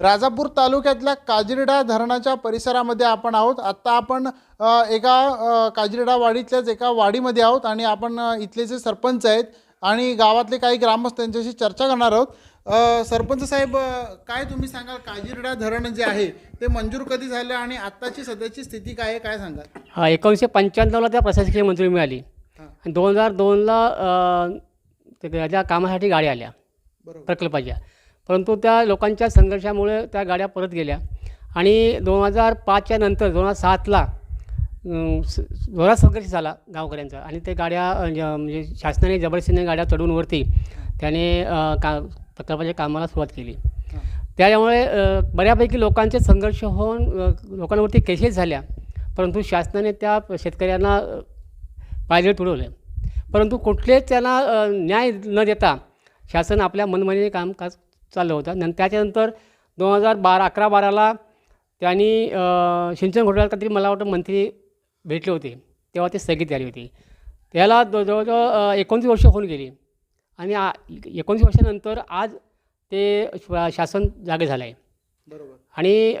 राजापूर तालुक्यातल्या काजिरडा धरणाच्या परिसरामध्ये आपण आहोत. आत्ता आपण एका काजिरडा वाडीतल्याच एका वाडीमध्ये आहोत आणि आपण इथले जे सरपंच आहेत आणि गावातले काही ग्रामस्थ त्यांच्याशी चर्चा करणार आहोत. सरपंच साहेब काय तुम्ही सांगाल? काजिरडा धरण जे आहे ते मंजूर कधी झालं आणि आत्ताची सध्याची स्थिती काय आहे? काय सांगाल? हा एकोणीसशे पंच्याण्णवला त्या प्रशासकीय मंजुरी मिळाली. दोन हजार दोनला त्या कामासाठी गाड्या आल्या. बरोबर. प्रकल्पाच्या. परंतु त्या लोकांच्या संघर्षामुळे त्या गाड्या परत गेल्या. आणि दोन हजार पाचच्या नंतर दोन हजार सातला स- जोरात संघर्ष झाला गावकऱ्यांचा. आणि ते गाड्या ज- म्हणजे शासनाने जबरदस्तीने गाड्या चढूनवरती त्याने का प्रकल्पाच्या कामाला सुरुवात केली. त्यामुळे बऱ्यापैकी लोकांचे संघर्ष होऊन लोकांवरती केसेस झाल्या. परंतु शासनाने त्या शेतकऱ्यांना अ, पायदळ परंतु कुठलेच त्यांना न्याय न देता शासन आपल्या मनमानीने कामकाज चाललं होतं नंतर त्याच्यानंतर दोन हजार बारा अकरा बाराला त्यांनी सिंचन घोटाळ्यात काहीतरी मला वाटतं मंत्री भेटले होते. तेव्हा ते स्थगित झाली होती. त्याला जव- जवळजवळ एकोणतीस वर्ष होऊन गेली. आणि आ- एकोणतीस वर्षानंतर आज ते शा- शासन जागे झालं आहे बरोबर. आणि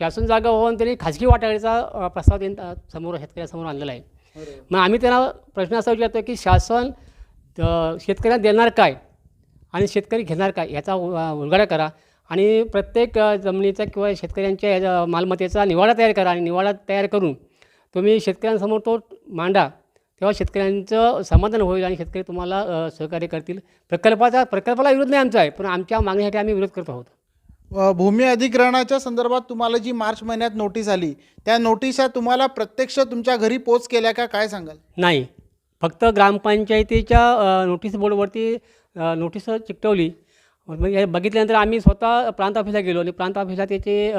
शासन जागा होऊन त्यांनी खाजगी वाटाघाटीचा अ, प्रस्ताव त्यांनी समोर शेतकऱ्यासमोर आणलेला आहे. मग आम्ही त्यांना प्रश्न असा विचारतो की शासन शेतकऱ्यांना देणार काय? आणि शेतकरी घेणार काय याचा उलगडा करा. आणि प्रत्येक जमिनीचा किंवा शेतकऱ्यांच्या याचा मालमत्तेचा निवाडा तयार करा आणि निवाडा तयार करून तुम्ही शेतकऱ्यांसमोर तो मांडा. तेव्हा शेतकऱ्यांचं समाधान होईल आणि शेतकरी तुम्हाला सहकार्य करतील. प्रकल्पाचा प्रकल्पाला विरोध नाही आमचा आहे पण आमच्या मागणीसाठी आम्ही विरोध करत आहोत. भूमी अधिग्रहणाच्या संदर्भात तुम्हाला जी मार्च महिन्यात नोटीस आली त्या नोटिसा तुम्हाला प्रत्यक्ष तुमच्या घरी पोच केल्या का? काय सांगाल? नाही. फक्त ग्रामपंचायतीच्या नोटीस बोर्डवरती नोटीस चिकटवली. मग हे बघितल्यानंतर आम्ही स्वतः प्रांत ऑफिसला गेलो आणि प्रांत ऑफिसला त्याची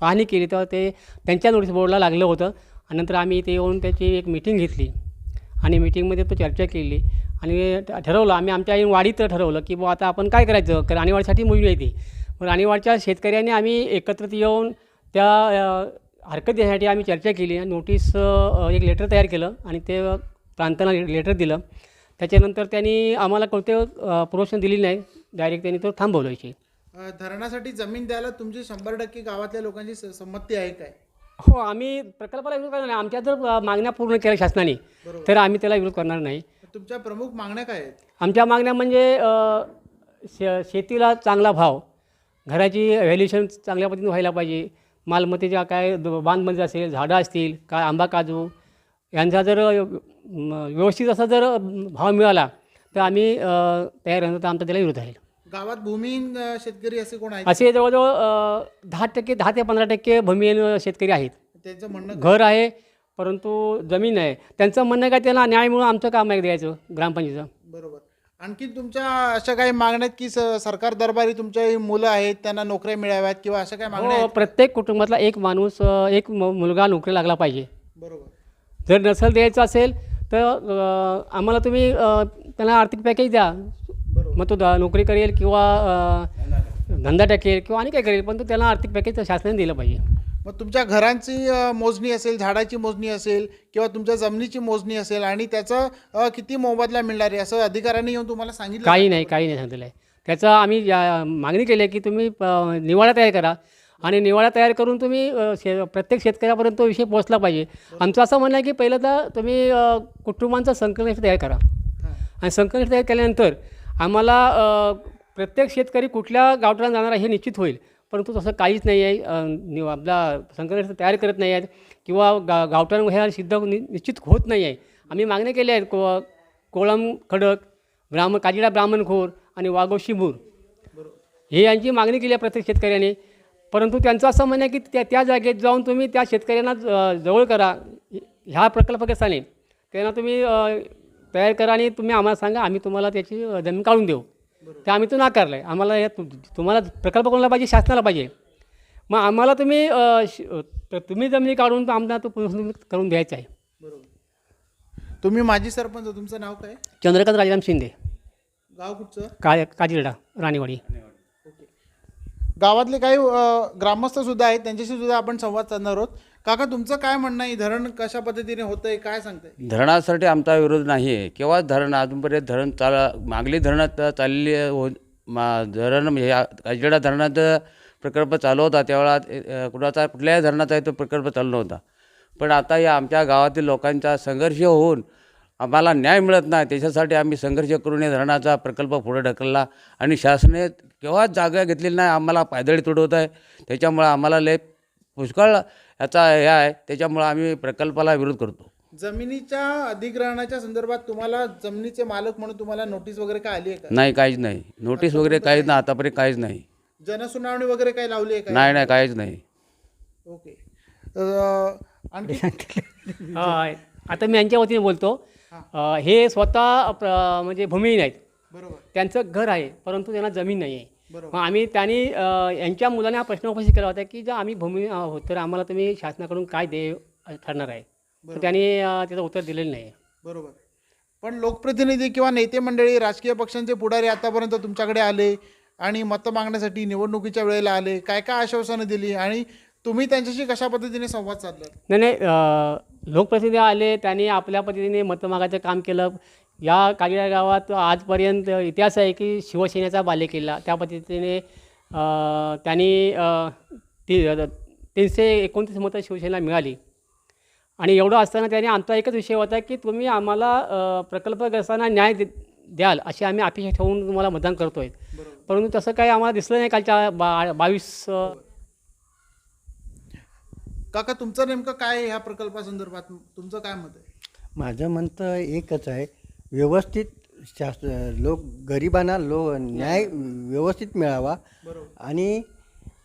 पाहणी केली. तेव्हा ते त्यांच्या नोटीस बोर्डला लागलं होतं. आणि नंतर आम्ही इथे येऊन त्याची एक मिटिंग घेतली. आणि मिटिंगमध्ये तो चर्चा केली. आणि ठरवलं आम्ही आमच्या आई वाडीत ठरवलं की बुवा आता आपण काय करायचं? कारण राणीवाडीसाठी मोहीम येते मग राणीवाडच्या शेतकऱ्यांनी आम्ही एकत्रित येऊन त्या हरकत देण्यासाठी आम्ही चर्चा केली. आणि नोटीस एक लेटर तयार केलं आणि ते प्रांतांना लेटर दिलं. त्याच्यानंतर त्यांनी आम्हाला कोणते प्रोशन दिली नाही. डायरेक्ट त्यांनी तो थांबवलं धरणासाठी जमीन द्यायला तुमची शंभर टक्के गावातल्या लोकांची स- संमती आहे काय? हो आम्ही प्रकल्पाला विरोध करणार नाही. आमच्या जर मागण्या पूर्ण केल्या शासनाने तर आम्ही त्याला विरोध करणार नाही. तुमच्या प्रमुख मागण्या काय आहेत? आमच्या मागण्या म्हणजे शे शेतीला चांगला भाव घराची व्हॅल्युएशन चांगल्या पद्धतीने व्हायला पाहिजे. मालमत्तेच्या काय बांधबंदी असेल झाडं असतील काय आंबा काजू यांचा जर व्यवस्थित असा जर भाव मिळाला तर आम्ही तयार राहणार तर आमचा त्याला विरोध आहे. गावात भूमिहीन शेतकरी असे कोण आहेत? असे जवळजवळ दहा टक्के दहा ते पंधरा टक्के भूमिहीन शेतकरी आहेत. त्यांचं म्हणणं घर आहे परंतु जमीन आहे. त्यांचं म्हणणं आहे का त्यांना न्याय मिळून आमचं काम आहे द्यायचं ग्रामपंचायतीचं. बरोबर. आणखी तुमच्या अशा काही मागण्या आहेत की स- सरकार दरबारी तुमच्या मुलं आहेत त्यांना नोकऱ्या मिळाव्यात किंवा अशा काही मागण्या हो आहेत? प्रत्येक कुटुंबातला एक माणूस एक मु- मुलगा नोकरी लागला पाहिजे. बरोबर. जर नसल द्यायचं असेल तर आम्हाला तुम्ही त्यांना आर्थिक पॅकेज द्या. बरोबर. मग तो द- नोकरी करेल किंवा धंदा टाकेल किंवा आणि काय करेल पण तो त्यांना आर्थिक पॅकेज शासनाने दिलं पाहिजे. मग तुमच्या घरांची मोजणी असेल झाडाची मोजणी असेल किंवा तुमच्या जमिनीची मोजणी असेल आणि त्याचं किती मोबदला मिळणार आहे असं अधिकाऱ्यांनी येऊन तुम्हाला सांगितलं काही नाही काही नाही सांगितलं आहे त्याचं आम्ही या- मागणी केली आहे की तुम्ही निवाडा तयार करा. आणि निवाडा तयार करून तुम्ही शे प्रत्येक शेतकऱ्यापर्यंत तो विषय पोहोचला पाहिजे. आमचं असं म्हणणं आहे की पहिलं तर तुम्ही कुटुंबांचं संकलन तयार करा. आणि संकलन तयार केल्यानंतर आम्हाला प्रत्येक शेतकरी कुठल्या गावठाण जाणार आहे हे निश्चित होईल. परंतु तसं काहीच नाही आहे. आपला संकलन तयार करत नाही आहेत किंवा गा गावठाण हे सिद्ध नि निश्चित होत नाही आहे. आम्ही मागण्या केल्या आहेत. को कोळम खडक ब्राह्मण काजिडा ब्राह्मणखोर आणि वाघो हे यांची मागणी केली आहे प्रत्येक शेतकऱ्याने. परंतु त्यांचं असं म्हणणं आहे की त्या त्या जागेत जाऊन तुम्ही त्या शेतकऱ्यांना ज- जवळ करा. ह्या प्रकल्पग्रस्ताने त्यांना तुम्ही तयार करा आणि तुम्ही आम्हाला सांगा आम्ही तुम्हाला त्याची जमीन काढून देऊ. ते आम्ही तो नाकारलं आहे आम्हाला या तुम्हाला प्रकल्प कोणाला पाहिजे? शासनाला पाहिजे. मग आम्हाला तुम्ही तुम्ही जमिनी काढून आम्हाला तो पुनर्निर्मित करून द्यायचा आहे. बरोबर. तुम्ही माजी सरपंच तुमचं नाव काय? चंद्रकांत राजाराम शिंदे. गाव कुठचं? का काजिरडा राणीवाडी. गावातले काही ग्रामस्थ सुद्धा आहेत त्यांच्याशी सुद्धा आपण संवाद साधणार आहोत. काका तुमचं काय म्हणणं आहे? धरण कशा पद्धतीने होतंय? काय सांगतंय? धरणासाठी आमचा विरोध नाही आहे केव्हाच धरण अजूनपर्यंत धरण चाला मागली धरणात चाललेली हो मा धरण म्हणजे या धरणाचा प्रकल्प चालू होता त्यावेळा कुणाचा कुठल्याही धरणाचा तो प्रकल्प चालू नव्हता. पण आता या आमच्या गावातील लोकांचा संघर्ष होऊन आम्हाला न्याय मिळत नाही. त्याच्यासाठी आम्ही संघर्ष करून या धरणाचा प्रकल्प पुढे ढकलला. आणि शासनाने केव्हाच जागा घेतलेली नाही आम्हाला पायदळी तुडवत आहे. त्याच्यामुळं आम्हाला लय पुष्कळ याचा हे आहे. त्याच्यामुळं आम्ही प्रकल्पाला विरोध करतो. जमिनीच्या अधिग्रहणाच्या संदर्भात तुम्हाला जमिनीचे मालक म्हणून तुम्हाला नोटीस वगैरे काय आली आहे का? नाही काहीच नाही. नोटीस वगैरे काहीच नाही. आतापर्यंत काहीच नाही. जनसुनावणी वगैरे काही लावली आहे का? नाही नाही काहीच नाही. ओके. अं, आणखी अ, आता मी यांच्या वतीने बोलतो. हे. स्वतः म्हणजे भूमिहीन आहेत बरोबर. त्यांचं घर आहे परंतु त्यांना जमीन नाही आहे मग आम्ही त्यांनी यांच्या मुलाने हा प्रश्न उपस्थित केला होता की जर आम्ही भूमी आहोत तर आम्हाला तुम्ही शासनाकडून काय दे ठरणार आहे? तर त्यांनी त्याचं उत्तर दिलेलं नाही बरोबर. पण लोकप्रतिनिधी किंवा नेते मंडळी राजकीय पक्षांचे पुढारी आतापर्यंत तुमच्याकडे आले आणि मतं मागण्यासाठी निवडणुकीच्या वेळेला आले. काय काय आश्वासनं दिली आणि तुम्ही त्यांच्याशी कशा पद्धतीने संवाद साधला नाही नाही लोकप्रतिनिधी आले त्यांनी आपल्या पद्धतीने मतं मागायचं काम केलं. या कागिरा गावात आजपर्यंत इतिहास आहे की शिवसेनेचा बालेकिल्ला. त्या पद्धतीने त्यांनी ती तीनशे एकोणतीस मतं शिवसेनेला मिळाली. आणि एवढं असताना त्यांनी आमचा एकच विषय होता की तुम्ही आम्हाला प्रकल्पग्रस्तांना न्याय द्याल अशी आम्ही अपेक्षा ठेवून तुम्हाला मतदान करतो आहे परंतु तसं काही आम्हाला दिसलं नाही कालच्या बा बावीस काका तुमचं नेमकं काय आहे ह्या प्रकल्पासंदर्भात? तुमचं काय मत आहे? माझं म्हणतं एकच आहे व्यवस्थित शास लोक गरिबांना लो न्याय व्यवस्थित मिळावा बरोबर. आणि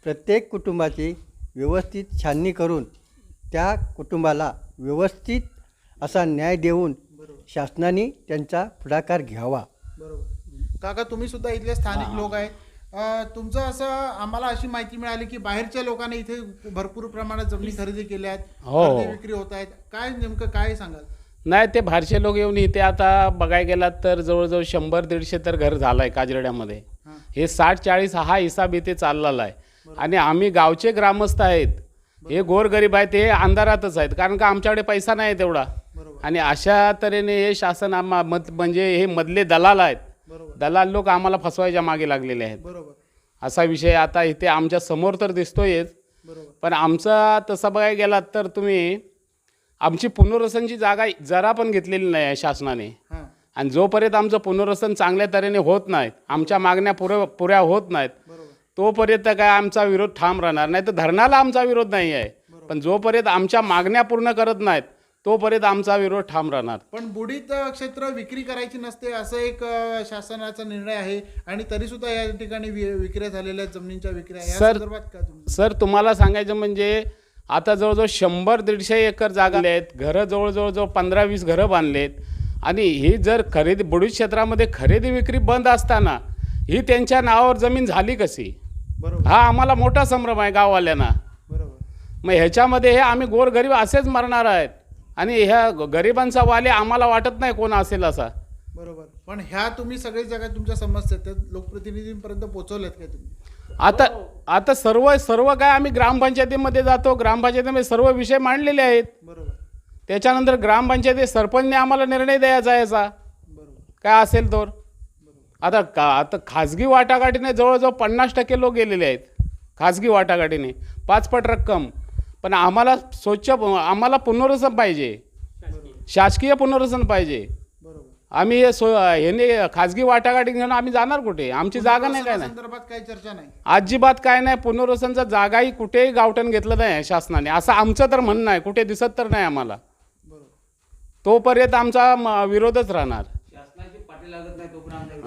प्रत्येक कुटुंबाची व्यवस्थित छाननी करून त्या कुटुंबाला व्यवस्थित असा न्याय देऊन शासनाने त्यांचा पुढाकार घ्यावा. बरोबर. काका तुम्ही सुद्धा इथले स्थानिक लोक आहे अं, तुमचं असं आम्हाला अशी माहिती मिळाली की बाहेरच्या लोकांनी इथे भरपूर प्रमाणात जमिनी खरेदी केल्या आहेत हो. खरेदी विक्री होत आहेत. काय नेमकं काय सांगाल? नाही ते बाहेरचे लोक येऊन इथे आता बघायला गेलात तर जवळजवळ शंभर दीडशे तर घर झालं आहे काजरड्यामध्ये. हां. हे साठ चाळीस हा हिसाब इथे चाललेला आहे. आणि आम्ही गावचे ग्रामस्थ आहेत. हे गोरगरीब आहेत हे अंधारातच आहेत. कारण का आमच्याकडे पैसा नाही तेवढा. बरोबर. आणि अशा तऱ्हेने हे शासन आम्हा मत म्हणजे हे मधले दलाल आहेत. दलाल लोक आम्हाला फसवायच्या मागे लागलेले आहेत. असा विषय आता इथे आमच्यासमोर तर दिसतोयच. पण आमचा तसं बघायला गेलात तर तुम्ही आमची पुनर्वसनची जागा जरा पण घेतलेली नाही आहे शासनाने. आणि जोपर्यंत आमचं पुनर्वसन चांगल्या तऱ्हेने होत नाहीत आमच्या मागण्या पुऱ्या पुऱ्या होत नाहीत तोपर्यंत काय आमचा विरोध ठाम राहणार नाही. तर धरणाला आमचा विरोध नाही आहे. पण जोपर्यंत आमच्या मागण्या पूर्ण करत नाहीत तोपर्यंत आमचा विरोध ठाम राहणार. पण बुडीत क्षेत्र विक्री करायची नसते असं एक अ, शासनाचा निर्णय आहे. आणि तरी सुद्धा या ठिकाणी वि- विक्री झालेल्या जमिनींच्या विक्र्या या सर- संदर्भात तुमचं सर तुम्हाला सांगायचं म्हणजे आता जवळजवळ शंभर दीडशे एकर जागा आहेत घरं जवळजवळ जवळ पंधरा वीस घरं बांधलेत. आणि ही जर खरेदी बुडीत क्षेत्रामध्ये खरेदी विक्री बंद असताना ही त्यांच्या नावावर जमीन झाली कशी? बरोबर. हा आम्हाला मोठा संभ्रम आहे गाववाल्यांना. बरोबर. मग ह्याच्यामध्ये हे आम्ही गोरगरीब असेच मरणार आहेत. आणि ह्या गरिबांचा वाले आम्हाला वाटत नाही कोण असेल असा. बरोबर. पण ह्या तुम्ही सगळी जगा तुमच्या समस्या त्या लोकप्रतिनिधींपर्यंत पोहोचवल्यात काय तुम्ही? आता आता सर्व सर्व काय आम्ही ग्रामपंचायतीमध्ये जातो ग्रामपंचायतीमध्ये सर्व विषय मांडलेले आहेत. बरोबर. त्याच्यानंतर ग्रामपंचायती सरपंचने आम्हाला निर्णय द्यायचा याचा बरोबर. काय असेल तर? आता का आता खाजगी वाटाघाटीने जवळजवळ पन्नास टक्के लोक गेलेले आहेत. खाजगी वाटाघाटीने. पाचपट रक्कम. पण आम्हाला स्वच्छ आम्हाला पुनर्वसन पाहिजे. शासकीय पुनर्वसन पाहिजे. बरोबर. आम्ही हे सो ह्याने खाजगी वाटाघाटी घेऊन आम्ही जाणार कुठे? आमची जागा नाही काय नाही. चर्चा नाही. अजिबात काय नाही. पुनर्वसनचा जागाही कुठेही गावठण घेतलं नाही शासनाने. असं आमचं तर म्हणणं आहे. कुठे दिसत तर नाही आम्हाला. बरोबर. तोपर्यंत आमचा विरोधच राहणार.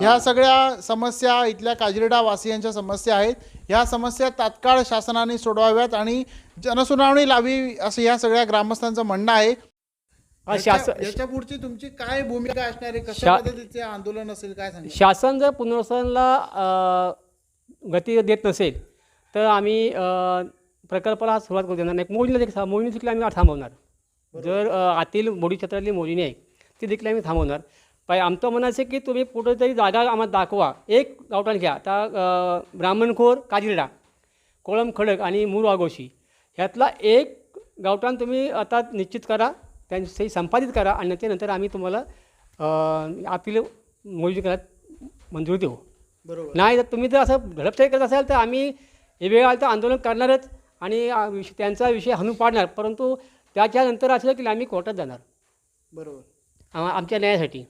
ह्या सगळ्या समस्या इथल्या काजिरडा वासियांच्या समस्या आहेत. ह्या समस्या तात्काळ शासनाने सोडवाव्यात आणि जनसुनावणी लावी असं ह्या सगळ्या ग्रामस्थांचं म्हणणं आहे. हा, याच्या शासन याच्या पुढची तुमची काय भूमिका असणार आहे कशा शा- पद्धतीचे आंदोलन असेल काय सांगा शासन जर पुनर्वसनाला गती देत नसेल तर आम्ही प्रकल्पाला सुरुवात करू देणार नाही. मोजणी देखील मोजणी देखील आम्ही थांबवणार. जर आतील मोडी क्षेत्रातली मोजणी आहे ती देखील आम्ही थांबवणार. पाय आमचं म्हणायचं की तुम्ही कुठेतरी जागा आम्हाला दाखवा. एक गावठाण घ्या. आता ब्राह्मणखोर काजिरडा कोळम खडक आणि मूळ वाघोशी. ह्यातला एक गावठाण तुम्ही आता निश्चित करा त्यांची संपादित करा आणि त्यानंतर आम्ही तुम्हाला आपली मोजणी करायला मंजुरी देऊ. बरोबर. नाही तर तुम्ही जर असं झडपशाही करत असाल तर आम्ही हे वेळ तर आंदोलन करणारच आणि त्यांचा विषय हाणून पाडणार. परंतु त्याच्यानंतर असं की आम्ही कोर्टात जाणार. बरोबर. आम- आमच्या न्यायासाठी.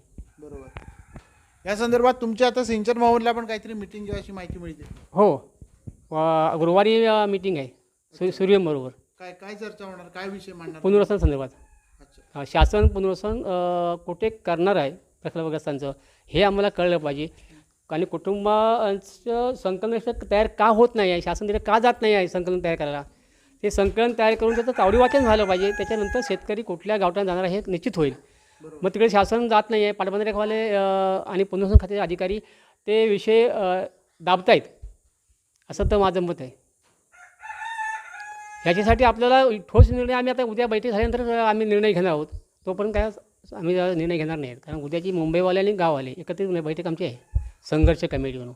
बरोबर. या संदर्भात तुमच्या आता सिंचन भवनला पण काहीतरी मिटिंग अशी माहिती मिळते. हो. गुरुवारी मिटिंग आहे. सू सूर्यमबरोबर काय काय चर्चा होणार? काय विषय मांडणार? पुनर्वसन संदर्भात. अच्छा. अ, शासन पुनर्वसन अ, कुठे करणार आहे प्रकल्पग्रस्तांचं हे आम्हाला कळलं पाहिजे. आणि कुटुंबाचं संकलन तयार का होत नाही आहे? शासन तिथे का जात नाही आहे संकलन तयार करायला? ते संकलन तयार करून त्याचं तावडी वाचन झालं पाहिजे. त्याच्यानंतर शेतकरी कुठल्या गावठाण जाणार आहे हे निश्चित होईल. मग तिकडे शासन जात नाही आहे पाटबंधारेखवाले आणि पुनर्वसन खात्याचे अधिकारी ते विषय दाबतायत. असं तर माझं मत आहे. ह्याच्यासाठी आपल्याला ठोस निर्णय आम्ही आता उद्या बैठक झाल्यानंतर आम्ही निर्णय घेणार आहोत. तोपर्यंत काय आम्ही निर्णय घेणार नाही कारण उद्याची मुंबईवाले आणि गाववाले एकत्रित बैठक आमची आहे. संघर्ष कमिटी म्हणून